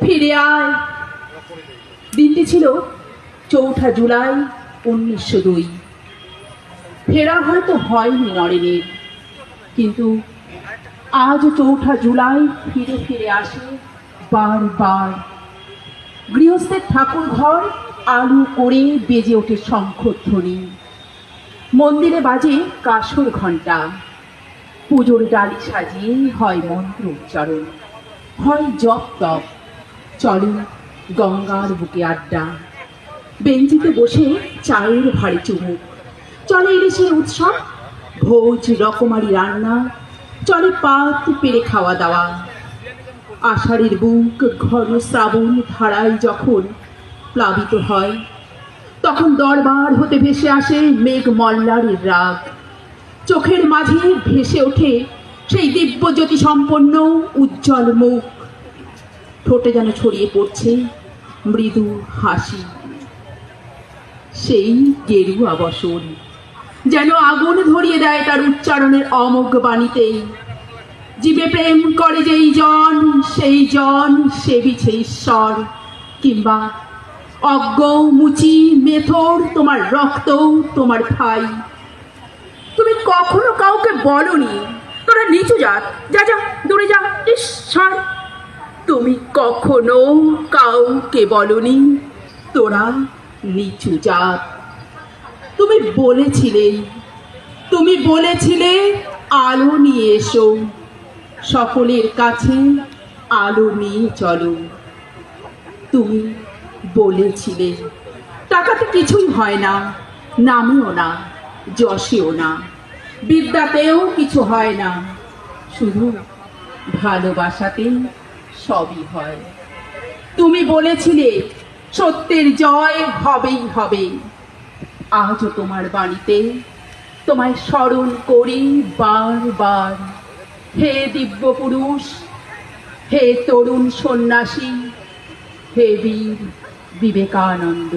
ফিরে আয়। দিনটি ছিল চৌঠা জুলাই উনিশশো দুই। ফেরা হয়তো হয়নি নরেনের, কিন্তু আজ চৌঠা জুলাই ফিরে ফিরে আসে বারবার। গৃহস্থের ঠাকুর ঘর আলু করে বেজে ওঠে শঙ্খধ্বনি। মন্দিরে বাজে কাসর ঘণ্টা। পুজোর ডালি সাজিয়ে হয় মন্ত্র উচ্চারণ হয় জপ তপ চলে গঙ্গার বুকে আড্ডা। বেঞ্চিতে বসে চায়ের ভারী চুমুক। চলে ইলিশের উৎসব, ভোজ, রকমারি রান্না, চলে পাত, পেরে খাওয়া দাওয়া। আষাঢ়ের বুক ঘন শ্রাবণ ধারায় যখন প্লাবিত হয়, তখন দরবার হতে ভেসে আসে মেঘ মল্লারের রাগ। চোখের মাঝে ভেসে ওঠে সেই দিব্য জ্যোতি সম্পন্ন উজ্জ্বল মুখ। ঠোঁটে যেন ছড়িয়ে পড়ছে মৃদু হাসি। সেই গেরুয়া বসন যেন আগুন ধরিয়ে দেয় তার উচ্চারণের অমোঘ বাণীতেই। জীবে প্রেম করে যেই জন, সেই জন সেবিছে ঈশ্বর, কিংবা অজ্ঞ, মুচি, মেথর, তোমার রক্ত, তোমার ভাই। তুমি কখনো কাউকে বলনি, তোরা নিচু জাত যা যা, দূরে যা, ঈশ্বর। তুমি কখনো কাউকে বলনি? তোরা নিচু জাত। তুমি বলেছিলে তুমি বলেছিলে আলো নিয়ে এসো। সকলের কাছে আলো নিয়ে চলো। তুমি বলেছিলে, টাকাতে কিছুই হয় না, নামেও না, যশেও না, বিদ্যাতেও কিছু হয় না। শুধু ভালোবাসাতে সবই হয়। তুমি বলেছিলে, সত্যের জয় হবেই হবে। আজও তোমার বাড়িতে তোমায় স্মরণ করি বারবার। হে দিব্য পুরুষ হে তরুণ সন্ন্যাসী, হে বীর বিবেকানন্দ।